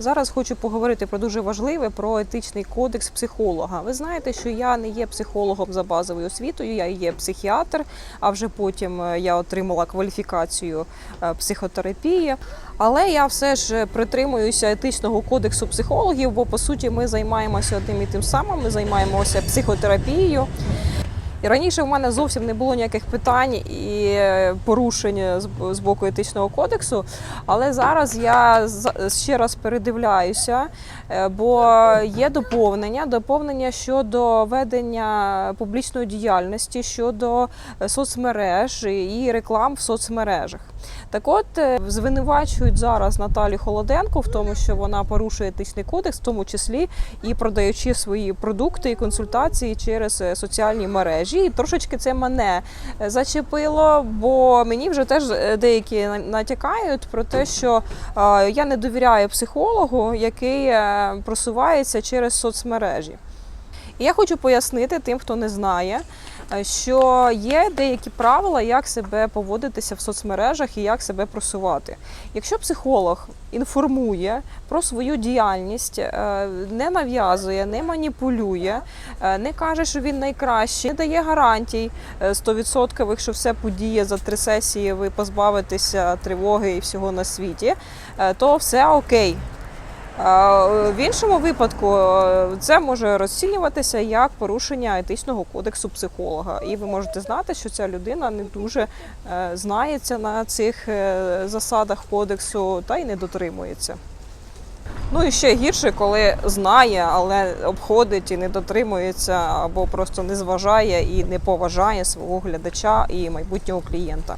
Зараз хочу поговорити про дуже важливе про етичний кодекс психолога. Ви знаєте, що я не є психологом за базовою освітою, я є психіатр, а вже потім е, я отримала кваліфікацію е, психотерапії. Але я все ж притримуюся етичного кодексу психологів, бо по суті ми займаємося одним і тим самим. Ми займаємося психотерапією. І раніше в мене зовсім не було ніяких питань і е, порушень з- боку етичного кодексу. Але зараз я ще раз передивляюся, е, бо є доповнення, доповнення щодо ведення публічної діяльності, щодо е, соцмереж і реклам в соцмережах. Так от е, звинувачують зараз Наталію Холоденко в тому, що вона порушує етичний кодекс, в тому числі і продаючи свої продукти і консультації через е, соціальні мережі. І трошечки це мене е, зачепило, бо мені вже теж деякі натякають про те, що я не довіряю психологу, який просувається через соцмережі. І я хочу пояснити тим, хто не знає, що є деякі правила, як себе поводитися в соцмережах і як себе просувати. Якщо психолог інформує про свою діяльність, е, не нав'язує, не маніпулює, е, не каже, що він найкращий, не дає гарантій е, 100%, що все подіє за три сесії, ви позбавитеся тривоги і всього на світі, е, то все окей. В іншому випадку е, це може розцінюватися як порушення етичного кодексу психолога, і ви можете знати, що ця людина не дуже е, знається на цих е, засадах кодексу та й не дотримується. Ну і ще гірше, коли знає, але обходить і не дотримується, або просто не зважає і не поважає свого глядача і майбутнього клієнта.